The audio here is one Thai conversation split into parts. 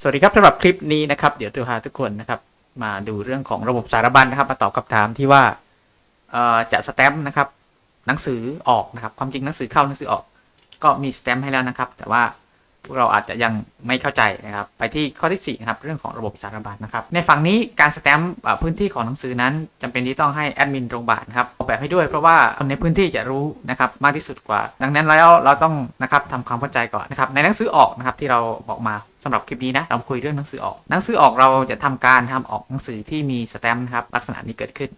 สวัสดีครับสำหรับคลิปนี้นะครับ เดี๋ยวจะพาทุกคนนะครับมาดูเรื่องของระบบสารบัญนะครับ มาตอบคำถามที่ว่าจะสแตมป์นะครับหนังสือออกนะครับ ความจริงหนังสือเข้าหนังสือออก ก็มีสแตมป์ให้แล้วนะครับ แต่ว่าพวกเราอาจจะยังไม่เข้าใจนะครับ ไปที่ข้อที่4นะครับเรื่องของระบบสารบัญนะครับ ในฝั่งนี้การสแตมป์พื้นที่ของหนังสือนั้นจำเป็นที่ต้องให้แอดมินโรงพยาบาลนะครับออกแบบให้ด้วยเพราะว่าคนในพื้นที่จะรู้นะครับมากที่สุดกว่า ดังนั้นแล้วเราต้องนะครับทำความเข้าใจก่อนนะครับในหนังสือออกนะครับที่เราบอกมา สำหรับคลิปนี้นะเราคุยเรื่องหนังสือออก หนังสือออกเราจะทำการทำออกหนังสือที่มีสแตมป์นะครับลักษณะนี้เกิดขึ้น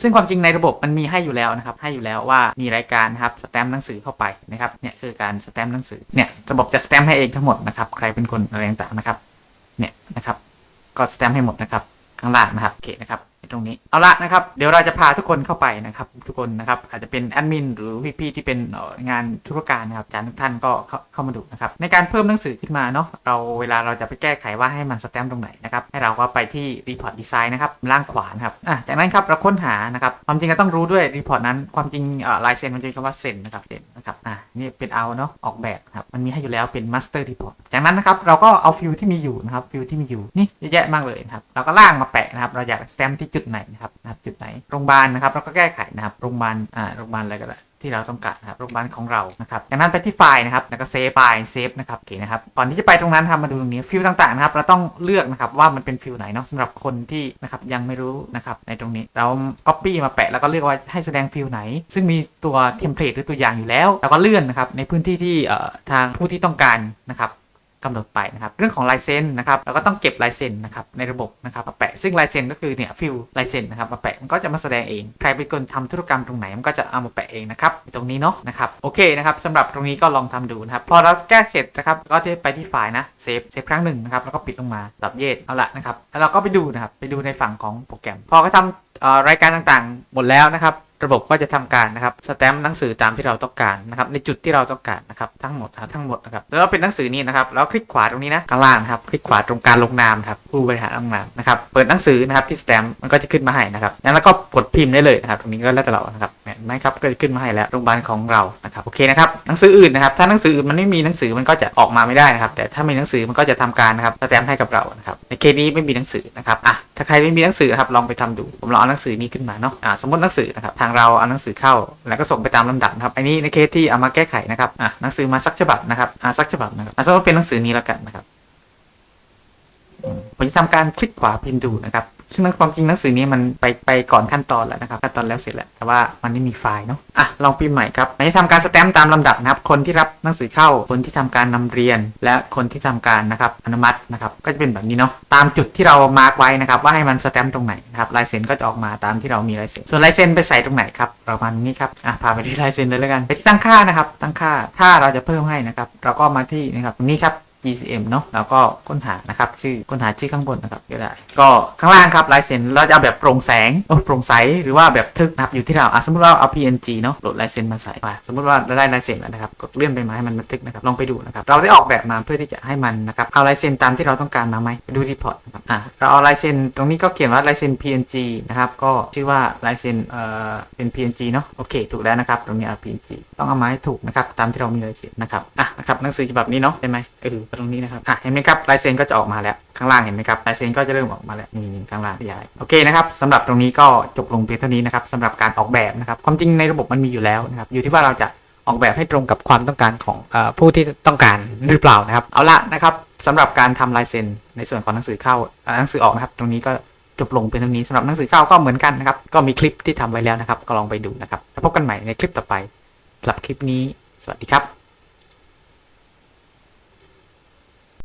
ซึ่งความจริงในระบบมันมีให้อยู่แล้วนะครับ ให้อยู่แล้วว่ามีรายการครับสแตมป์หนังสือเข้าไปนะครับเนี่ยคือการสแตมป์หนังสือเนี่ยระบบจะสแตมป์ให้เองทั้งหมดนะครับใครเป็นคนอะไรต่างๆนะครับเนี่ยนะครับก็สแตมป์ให้หมดนะครับข้างล่างนะครับโอเคนะครับ ตรงนี้ เอาละนะครับ เดี๋ยวเราจะพาทุกคนเข้าไปนะครับ ทุกคนนะครับ อาจจะเป็นแอดมินหรือพี่ๆที่เป็นงานธุรการนะครับอาจารย์ทุกท่านก็เข้าเข้ามาดูนะครับ ในการเพิ่มหนังสือขึ้นมาเนาะเราเวลาเราจะไปแก้ไขว่าให้มันสแตมป์ตรงไหนนะครับ ให้เราก็ไปที่ report design นะครับล่างขวานะครับอะจากนั้นครับเราค้นหานะครับความจริงก็ต้องรู้ด้วย report นั้นความจริงลายเซ็นมันจะมีคำว่าเซ็นนะครับเซ็นนะครับอะนี่เป็นเอาเนาะออกแบบครับมันมีให้อยู่แล้วเป็น master report จากนั้นนะครับเราก็เอาฟิลที่มีอยู่นะครับฟิลที่มีอยู่นี่เยอะแยะมากเลยครับเราก็ล่างมาแปะนะครับเราอยากสแตมป์ที่จุดไหนนะครับนะครับจุดไหนโรงพยาบาลนะครับเราก็แก้ไขนะครับโรงพยาบาลอ่าโรงพยาบาลอะไรก็ได้ที่เราต้องการนะครับโรงพยาบาลของเรานะครับจากนั้นไปที่ไฟล์นะครับแล้วก็เซฟไฟล์เซฟนะครับโอเคนะครับก่อนที่จะไปตรงนั้นทำมาดูตรงนี้ฟิลต่างๆนะครับเราต้องเลือกนะครับว่ามันเป็นฟิลไหนเนาะสำหรับคนที่นะครับยังไม่รู้นะครับในตรงนี้เรา Copy มาแปะแล้วก็เลือกว่าให้แสดงฟิลไหน ซึ่งมีตัวเทมเพลตหรือตัวอย่างอยู่แล้ว แล้วก็เลื่อนนะครับในพื้นที่ที่เอ่อทางผู้ที่ต้องการนะครับ กำหนดไปนะครับ เรื่องของลายเซ็นนะครับเราก็ต้องเก็บลายเซ็นนะครับในระบบนะครับมาแปะซึ่งลายเซ็นก็คือเนี่ยฟิลลายเซ็นนะครับมาแปะมันก็จะมาแสดงเอง ใครเป็นคนทำธุรกรรมตรงไหนมันก็จะเอามาแปะเองนะครับตรงนี้เนาะนะครับโอเคนะครับสำหรับตรงนี้ก็ลองทำดูนะครับพอเราแก้เสร็จนะครับก็จะไปที่ไฟล์นะเซฟเซฟครั้งหนึ่งนะครับแล้วก็ปิดลงมาดับเยสเอาละนะครับแล้วเราก็ไปดูนะครับไปดูในฝั่งของโปรแกรม พอเขาทำรายการต่างๆ หมดแล้วนะครับ ระบบก็จะทำการนะครับสแตมป์หนังสือตามที่เราต้องการนะครับในจุดที่เราต้องการนะครับทั้งหมดนะครับทั้งหมดนะครับแล้วเป็นหนังสือนี้นะครับแล้วคลิกขวาตรงนี้นะข้างล่างครับคลิกขวาตรงการลงนามครับผู้บริหารลงนามนะครับเปิดหนังสือนะครับที่สแตมป์มันก็จะขึ้นมาให้นะครับแล้วก็กดพิมพ์ได้เลยนะครับตรงนี้ก็แล้วแต่เรานะครับ นไหมครับก็จะขึ้นมาให้แล้วโรงพยาบาลของเรานะครับโอเคนะครับหนังสืออื่นนะครับถ้าหนังสืออื่นมันไม่มีหนังสือมันก็จะออกมาไม่ได้นะครับ แต่ถ้ามีหนังสือมันก็จะทำการนะครับสแตมป์ให้กับเรานะครับในเคสนี้ไม่มีหนังสือนะครับอะถ้าใครไม่มีหนังสือครับลองไปทำดูผมลองเอาหนังสือนี้ขึ้นมาเนาะอ่าสมมติหนังสือนะครับทางเราเอาหนังสือเข้า แล้วก็ส่งไปตามลำดับครับอันนี้ในเคสที่เอามาแก้ไขนะครับอะหนังสือมาสักฉบับนะครับอ่าสักฉบับนะครับอะสมมติเป็นหนังสือนี้แล้วกันนะครับผมจะทำการคลิกขวาพิมพ์ดูนะครับ ซึ่งความจริงหนังสือนี้มันไปไปก่อนขั้นตอนแล้วนะครับขั้นตอนแล้วเสร็จแล้วแต่ว่ามันไม่มีไฟล์เนาะอะลองพิมพ์ใหม่ครับมันจะทำการสแตมป์ตามลำดับนะครับ คนที่รับหนังสือเข้าคนที่ทำการนำเรียน และคนที่ทำการนะครับอนุมัตินะครับก็จะเป็นแบบนี้เนาะตามจุดที่เรามาร์กไว้นะครับว่าให้มันสแตมป์ตรงไหนนะครับลายเซ็นก็จะออกมาตามที่เรามีลายเซ็นส่วนลายเซ็นไปใส่ตรงไหนครับประมาณนี้ครับอะพาไปที่ลายเซ็นเลยแล้วกันไปที่ตั้งค่านะครับ ตั้งค่าถ้าเราจะเพิ่มให้นะครับ เราก็มาที่นะครับตรงนี้ครับ GCM เนาะแล้วก็ค้นหานะครับชื่อค้นหาชื่อข้างบนนะครับก็ได้ ก็ข้างล่างครับลายเซ็นเราจะเอาแบบโปร่งแสงโปร่งใสหรือว่าแบบทึกนะครับอยู่ที่เราอะสมมติว่าเอา PNG เนาะโหลดลายเซ็นมาใส่ไปสมมติว่าเราได้ลายเซ็นแล้วนะครับกดเลื่อนไปมาให้มันบันทึกนะครับลองไปดูนะครับเราได้ออกแบบมาเพื่อที่จะให้มันนะครับเอาลายเซ็นตามที่เราต้องการมาไหมดูรีพอร์ตนะครับอะเราเอาลายเซ็นตรงนี้ก็เขียนว่าลายเซ็น PNG นะครับก็ชื่อว่าลายเซ็นเอ่อเป็น PNG เนาะโอเค ถูกแล้วนะครับตรงนี้เอา PNG ต้องเอามาให้ถูกนะครับตามที่เรามีลายเซ็นนะครับอะนะครับหนังสือฉบับนี้เนาะได้ไหมเออตรงนี้นะครับอะเห็นไหมครับลายเซ็นก็จะออกมาแล้วข้างล่างเห็นไหมครับลายเซ็นก็จะเริ่มออกมาแล้วนี่ข้างล่างที่ย้ายโอเคนะครับสำหรับตรงนี้ก็จบลงเพียงเท่านี้นะครับสำหรับการออกแบบนะครับความจริงในระบบมันมีอยู่แล้วนะครับอยู่ที่ว่าเราจะออกแบบให้ตรงกับความต้องการของอผู้ที่ต้องการหรือเปล่านะครับ เอาละนะครับสำหรับการทำลายเซ็นในส่วนของหนังสือเข้าหนังสือออกนะครับ ตรงนี้ก็จบลงเป็นเท่านี้สำหรับหนังสือเข้าก็เหมือนกันนะครับ ก็มีคลิปที่ทำไว้แล้วนะครับ ก็ลองไปดูนะครับแล้วพบกันใหม่ในคลิปต่อไปสำหรับคลิปนี้ สวัสดีครับ